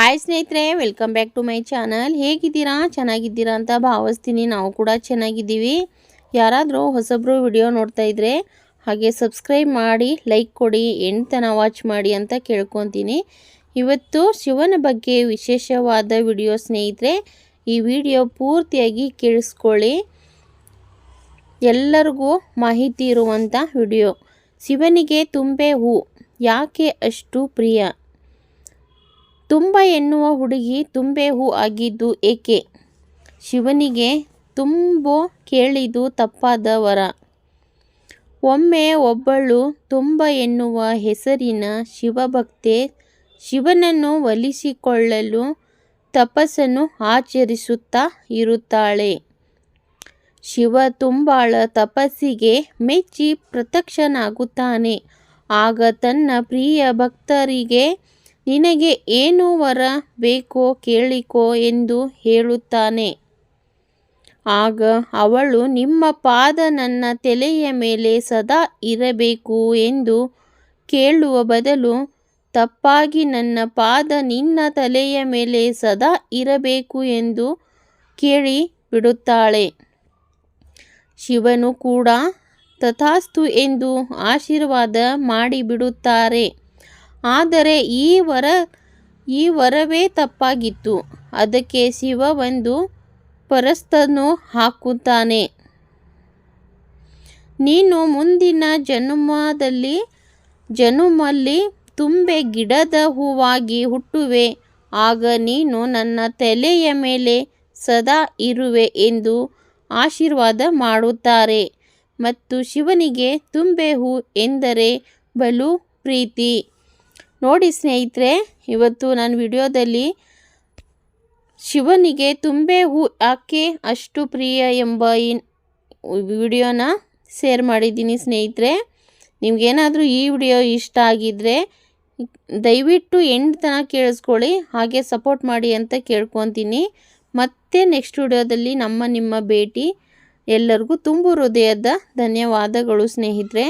Hi ಸ್ನೇಹಿತರೆ welcome back to my channel ಹೇಗಿದ್ದೀರಾ? ಚೆನ್ನಾಗಿದ್ದೀರಾ ಅಂತ ಭಾವಿಸ್ತೀನಿ. ನಾವು ಕೂಡ ಚೆನ್ನಾಗಿದ್ದೀವಿ. ಯಾರಾದರೂ ಹೊಸಬ್ರು ವಿಡಿಯೋ ನೋಡ್ತಾ ಇದ್ರೆ ಹಾಗೆ ಸಬ್ಸ್ಕ್ರೈಬ್ ಮಾಡಿ ಲೈಕ್ ಕೊಡಿ ಎಂಟನ ವಾಚ್ ಮಾಡಿ ಅಂತ ಕೇಳ್ಕೊತೀನಿ. ಇವತ್ತು ಶಿವನ ಬಗ್ಗೆ ವಿಶೇಷವಾದ ವಿಡಿಯೋ ಸ್ನೇಹಿತರೆ, ಈ ವಿಡಿಯೋ ಪೂರ್ತಿಯಾಗಿ ಕೇಳಿಸ್ಕೊಳ್ಳಿ. ಎಲ್ಲರಿಗೂ ಮಾಹಿತಿ ಇರುವಂಥ ವಿಡಿಯೋ ಶಿವನಿಗೆ ತುಂಬೆ ಹೂ. ಯಾಕೆ ಅಷ್ಟು ಪ್ರಿಯ? ತುಂಬ ಎನ್ನುವ ಹುಡುಗಿ ತುಂಬೆ ಹೂ ಆಗಿದ್ದು ಏಕೆ? ಶಿವನಿಗೆ ತುಂಬು ಕೇಳಿದು ತಪ್ಪಾದ ವರ ಒಮ್ಮೆ ಒಬ್ಬಳು ತುಂಬ ಎನ್ನುವ ಹೆಸರಿನ ಶಿವಭಕ್ತೆ ಶಿವನನ್ನು ಒಲಿಸಿಕೊಳ್ಳಲು ತಪಸ್ಸನ್ನು ಆಚರಿಸುತ್ತಾ ಇರುತ್ತಾಳೆ. ಶಿವ ತುಂಬಾಳ ತಪಸ್ಸಿಗೆ ಮೆಚ್ಚಿ ಪ್ರತ್ಯಕ್ಷನಾಗುತ್ತಾನೆ. ಆಗ ತನ್ನ ಪ್ರಿಯ ಭಕ್ತರಿಗೆ ನಿನಗೆ ಏನು ವರ ಬೇಕೋ ಕೇಳಿಕೋ ಎಂದು ಹೇಳುತ್ತಾನೆ. ಆಗ ಅವಳು, ನಿಮ್ಮ ಪಾದ ನನ್ನ ತಲೆಯ ಮೇಲೆ ಸದಾ ಇರಬೇಕು ಎಂದು ಕೇಳುವ ಬದಲು, ತಪ್ಪಾಗಿ ನನ್ನ ಪಾದ ನಿನ್ನ ತಲೆಯ ಮೇಲೆ ಸದಾ ಇರಬೇಕು ಎಂದು ಕೇಳಿ ಬಿಡುತ್ತಾಳೆ. ಶಿವನು ಕೂಡ ತಥಾಸ್ತು ಎಂದು ಆಶೀರ್ವಾದ ಮಾಡಿಬಿಡುತ್ತಾರೆ. ಆದರೆ ಈ ವರ, ಈ ವರವೇ ತಪ್ಪಾಗಿತ್ತು. ಅದಕ್ಕೆ ಶಿವ ಒಂದು ಪರಸ್ಥನು ಹಾಕುತ್ತಾನೆ. ನೀನು ಮುಂದಿನ ಜನ್ಮದಲ್ಲಿ, ಜನುಮಲ್ಲಿ ತುಂಬೆ ಗಿಡದ ಹೂವಾಗಿ ಹುಟ್ಟುವೆ. ಆಗ ನೀನು ನನ್ನ ತಲೆಯ ಮೇಲೆ ಸದಾ ಇರುವೆ ಎಂದು ಆಶೀರ್ವಾದ ಮಾಡುತ್ತಾರೆ. ಮತ್ತು ಶಿವನಿಗೆ ತುಂಬೆ ಹೂ ಎಂದರೆ ಬಲು ಪ್ರೀತಿ. ನೋಡಿ ಸ್ನೇಹಿತರೆ, ಇವತ್ತು ನಾನು ವಿಡಿಯೋದಲ್ಲಿ ಶಿವನಿಗೆ ತುಂಬೆ ಹೂ ಯಾಕೆ ಅಷ್ಟು ಪ್ರಿಯ ಎಂಬ ಈ ವಿಡಿಯೋನ ಶೇರ್ ಮಾಡಿದ್ದೀನಿ ಸ್ನೇಹಿತರೆ. ನಿಮಗೇನಾದರೂ ಈ ವಿಡಿಯೋ ಇಷ್ಟ ಆಗಿದ್ದರೆ ದಯವಿಟ್ಟು ಎಂಡ್ ತನಕ ಕೇಳಿಸ್ಕೊಳ್ಳಿ, ಹಾಗೆ ಸಪೋರ್ಟ್ ಮಾಡಿ ಅಂತ ಕೇಳ್ಕೊತೀನಿ. ಮತ್ತೆ ನೆಕ್ಸ್ಟ್ ವಿಡಿಯೋದಲ್ಲಿ ನಮ್ಮ ನಿಮ್ಮ ಭೇಟಿ. ಎಲ್ಲರಿಗೂ ತುಂಬು ಹೃದಯದ ಧನ್ಯವಾದಗಳು ಸ್ನೇಹಿತರೆ.